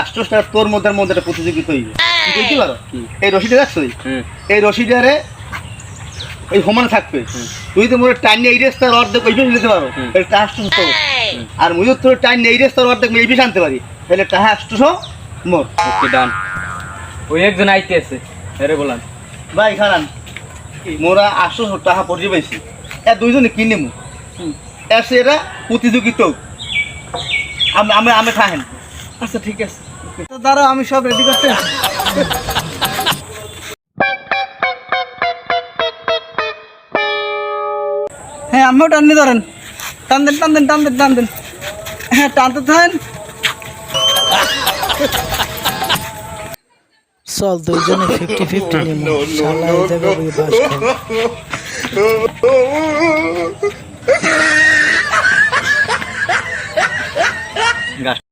আষ্টটা তোর মধ্যে মধ্যে একটা প্রতিযোগিতা হইবে বুঝতে পারো? এই রশিটা দেখছ? এই রশিটারে এই সমানে থাকবে। তুই তো মোটে টাইম এই রেস্তার অর্ধেক ওই বেশি নিতে পারো। তাহলে তো। আর মুই তোর টাইম এই রেস্তার অর্ধেক এই বেশি আনতে পারি। তাহলে টাকা আষ্টশো মোর। ওকে ডান। ওই একজন আইতে আছে। আরে বলান। ভাই খারান। মোরা আষ্টশো টাকা পড়ে পাইছি এ দুইজনে কিনে মু এরা প্রতিযোগিতা আমি আমি আমি খাহেন আচ্ছা ঠিক আছে দাঁড়াও আমি সব রেডি করতে হ্যাঁ আমিও টাননি ধরেন টান দেন টান দেন টান দেন টান দেন হ্যাঁ টানতে থাকেন চল দুইজনে ফিফটি ফিফটি নিব শালা Gracias.